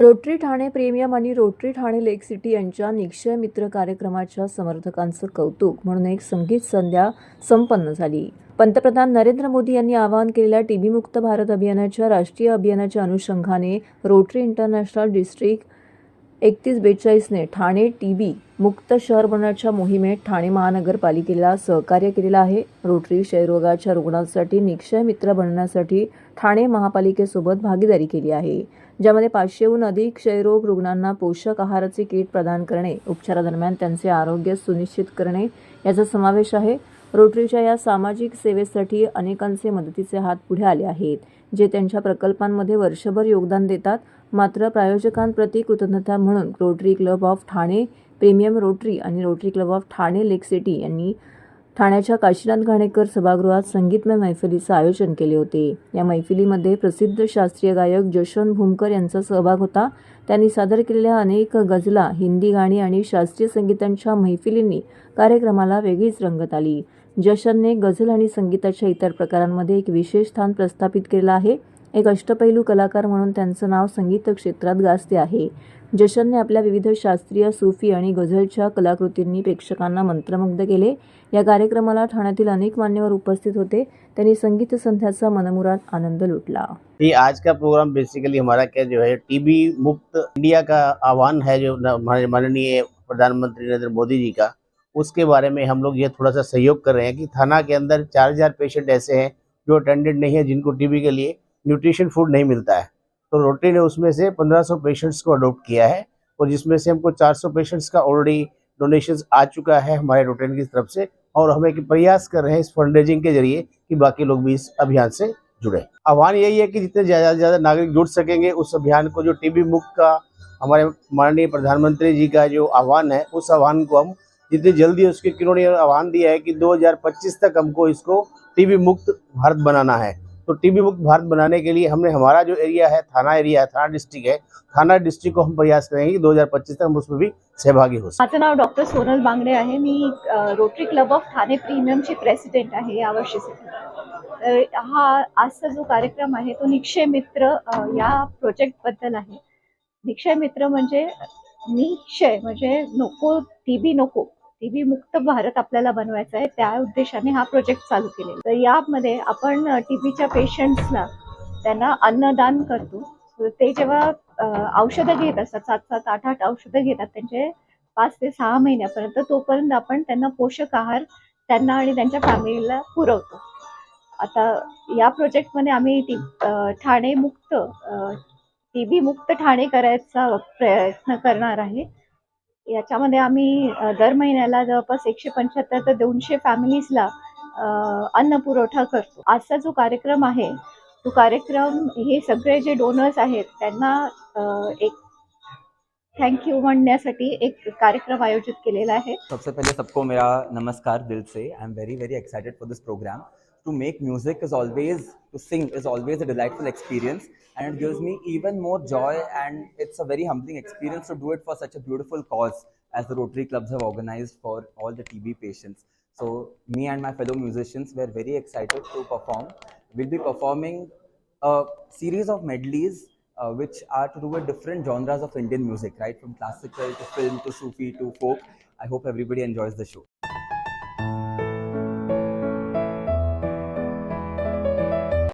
Rotary Thane premium आणि rotary Thane lake city यांच्या निक्षय मित्र कार्यक्रमाच्या समर्थकांचं कौतुक म्हणून एक संगीत संध्या संपन्न झाली. पंतप्रधान नरेंद्र मोदी यांनी आवाहन केलेल्या टीबी मुक्त भारत अभियानाच्या राष्ट्रीय अभियानाच्या अनुषंगाने रोटरी इंटरनॅशनल डिस्ट्रिक्ट एकतीस बेचाळीसने ठाणे टीबी मुक्त शहर बनवण्याच्या मोहिमेत ठाणे महानगरपालिकेला सहकार्य केलेलं आहे. रोटरी क्षयरोगाच्या रुग्णांसाठी निक्षय मित्र बनण्यासाठी ठाणे महापालिकेसोबत भागीदारी केली आहे. ज्यामध्ये पाचशेहून अधिक क्षयरोग रुग्णांना पोषक आहाराचे किट प्रदान करणे उपचारादरम्यान त्यांचे आरोग्य सुनिश्चित करणे याचा समावेश आहे. रोटरीच्या या सामाजिक सेवेसाठी अनेकांचे मदतीचे हात पुढे आले आहेत जे त्यांच्या प्रकल्पांमध्ये वर्षभर योगदान देतात. मात्र प्रायोजकांप्रती कृतज्ञता म्हणून rotary club of Thane premium rotary आणि rotary club of Thane lake city यांनी ठाण्याच्या काशीनाथ घाणेकर सभागृहात संगीतमय मैफिलीचं आयोजन केले होते. या मैफिलीमध्ये प्रसिद्ध शास्त्रीय गायक जशवंत भूमकर यांचा सहभाग होता. त्यांनी सादर केलेल्या अनेक गझला हिंदी गाणी आणि शास्त्रीय संगीतांच्या मैफिलींनी कार्यक्रमाला वेगळीच रंगत आली. जशनने गझल आणि संगीताच्या इतर प्रकारांमध्ये एक विशेष स्थान प्रस्थापित केलं आहे. एक अष्टपैलू कलाकार म्हणून त्यांचं नाव संगीत क्षेत्रात गाजते आहे. जशनने आपल्या विविध शास्त्रीय सूफी आणि गझलच्या कलाकृतींनी प्रेक्षकांना मंत्रमुग्ध केले. या कार्यक्रमाला ठाण्यातील अनेक मान्यवर उपस्थित होते. त्यांनी संगीत संध्याचा मनमुराद आनंद लुटला. ये आज का प्रोग्राम बेसिकली हमारा क्या जो है टीबी मुक्त इंडिया का आह्वान है जो हमारे माननीय प्रधानमंत्री नरेंद्र मोदी जी का उसके बारे में हम लोग ये थोड़ा सा सहयोग कर रहे हैं कि थाना के अंदर चार हजार पेशेंट ऐसे हैं जो अटेंडेड नहीं है जिनको टीबी के लिए। न्यूट्रिशन फ़ूड नहीं मिलता है। तो रोटरी ने उसमें से 1500 पेशेंट्स को अडोप्ट किया है और जिसमें से हमको 400 पेशेंट्स का ऑलरेडी डोनेशन आ चुका है हमारे रोटेन की तरफ़ से और हम एक प्रयास कर रहे हैं इस फंड रेजिंग के ज़रिए कि बाकी लोग भी इस अभियान से जुड़े। आह्वान यही है कि जितने ज़्यादा से ज़्यादा नागरिक जुड़ सकेंगे, उस अभियान को जो टीबी मुक्त का हमारे माननीय प्रधानमंत्री जी का जो आह्वान है, उस आह्वान को हम जितनी जल्दी उसके किन्होंने आह्वान दिया है कि 2025 तक हमको इसको टीबी मुक्त भारत बनाना है। तो टीबी मुक्त भारत बनाने के लिए हमने हमारा जो एरिया है थाना एरिया है थाना डिस्ट्रिक्ट है थाना डिस्ट्रिक्ट को हम प्रयास करेंगे दो हजार पच्चीस तक हम उसमें भी सहभागी हो सकें। माझं नाव डॉक्टर सोनल बांगडे आहे. मी रोटरी क्लब ऑफ ठाणे प्रीमियमची प्रेसिडेंट आहे यावर्षीसाठी हा आजचा जो कार्यक्रम आहे तो निक्षय मित्र या या प्रोजेक्टबद्दल आहे. निक्षय मित्र म्हणजे निक्षय म्हणजे नको टीबी नको. टीबी मुक्त भारत आपल्याला बनवायचा आहे त्या उद्देशाने हा प्रोजेक्ट चालू केलेला तर यामध्ये आपण टीबीच्या पेशंट्सला त्यांना अन्नदान करतो. ते जेव्हा औषधं घेत असतात सात सात आठ आठ औषधं घेतात त्यांचे पाच ते सहा महिन्यापर्यंत तोपर्यंत आपण त्यांना पोषक आहार त्यांना आणि त्यांच्या फॅमिलीला पुरवतो. आता या प्रोजेक्टमध्ये आम्ही टी ठाणे मुक्त टीबी मुक्त ठाणे करायचा प्रयत्न करणार आहे. याच्यामध्ये आम्ही दर महिन्याला जवळपास एकशे पंच्याहत्तर ते दोनशे फॅमिलीजला अन्न पुरवठा करतो. आजचा जो कार्यक्रम आहे तो कार्यक्रम हे सगळे जे डोनर्स आहेत त्यांना एक थँक यू म्हणण्यासाठी एक कार्यक्रम आयोजित केलेला आहे. सबसे पहले सबको मेरा नमस्कार दिल से. I am very very excited for this program to make music is always to sing is always a delightful experience. And it gives me even more joy and it's a very humbling experience to do it for such a beautiful cause as the rotary clubs have organized for all the tb patients. So me and my fellow musicians were very excited to perform. We'll be performing a series of medleys uh, which are to do with different genres of indian music right? From classical to film to sufi to folk. I hope everybody enjoys the show.